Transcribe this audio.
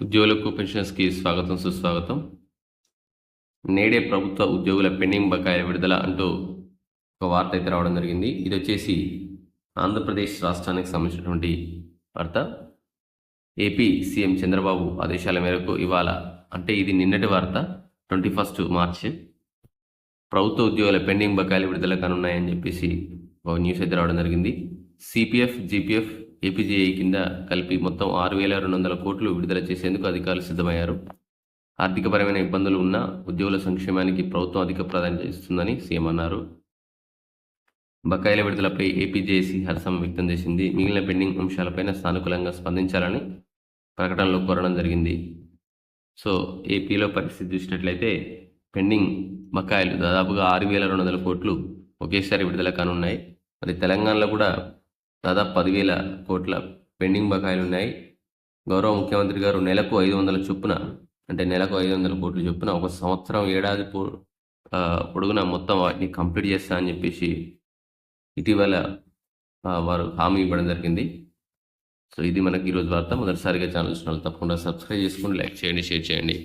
ఉద్యోగులకు పెన్షన్స్కి స్వాగతం సుస్వాగతం. నేడే ప్రభుత్వ ఉద్యోగుల పెండింగ్ బకాయిల విడుదల అంటూ ఒక వార్త అయితే రావడం జరిగింది. ఇది వచ్చేసి ఆంధ్రప్రదేశ్ రాష్ట్రానికి సంబంధించినటువంటి వార్త. ఏపీ సీఎం చంద్రబాబు ఆదేశాల మేరకు ఇవాళ అంటే ఇది నిన్నటి వార్త ట్వంటీ ఫస్ట్ మార్చ్. ప్రభుత్వ ఉద్యోగుల పెండింగ్ బకాయిలు విడుదల కానున్నాయని చెప్పేసి ఒక న్యూస్ అయితే రావడం జరిగింది. సిపిఎఫ్ జీపీఎఫ్ ఏపీజేఐ కింద కలిపి మొత్తం ఆరు వేల రెండు వందల కోట్లు విడుదల చేసేందుకు అధికారులు సిద్ధమయ్యారు. ఆర్థికపరమైన ఇబ్బందులు ఉన్న ఉద్యోగుల సంక్షేమానికి ప్రభుత్వం అధిక ప్రాధాన్యత ఇస్తుందని సీఎం అన్నారు. బకాయిల విడుదలపై ఏపీజేఏసీ హర్షం వ్యక్తం చేసింది. మిగిలిన పెండింగ్ అంశాలపైన సానుకూలంగా స్పందించాలని ప్రకటనలో కోరడం జరిగింది. సో ఏపీలో పరిస్థితి చూసినట్లయితే పెండింగ్ బకాయిలు దాదాపుగా ఆరు వేల రెండు వందల కోట్లు ఒకేసారి విడుదల కానున్నాయి. మరి తెలంగాణలో కూడా దాదాపు పదివేల కోట్ల పెండింగ్ బకాయిలు ఉన్నాయి. గౌరవ ముఖ్యమంత్రి గారు నెలకు ఐదు వందల చొప్పున అంటే నెలకు ఐదు వందల కోట్లు చొప్పున ఒక సంవత్సరం ఏడాది పొ పొడుగున మొత్తం వాటిని కంప్లీట్ చేస్తా అని చెప్పేసి ఇటీవల వారు హామీ ఇవ్వడం జరిగింది. సో ఇది మనకి ఈరోజు వార్త. మొదటిసారిగా ఛానల్ చూసిన వాళ్ళు తప్పకుండా సబ్స్క్రైబ్ చేసుకుని లైక్ చేయండి షేర్ చేయండి.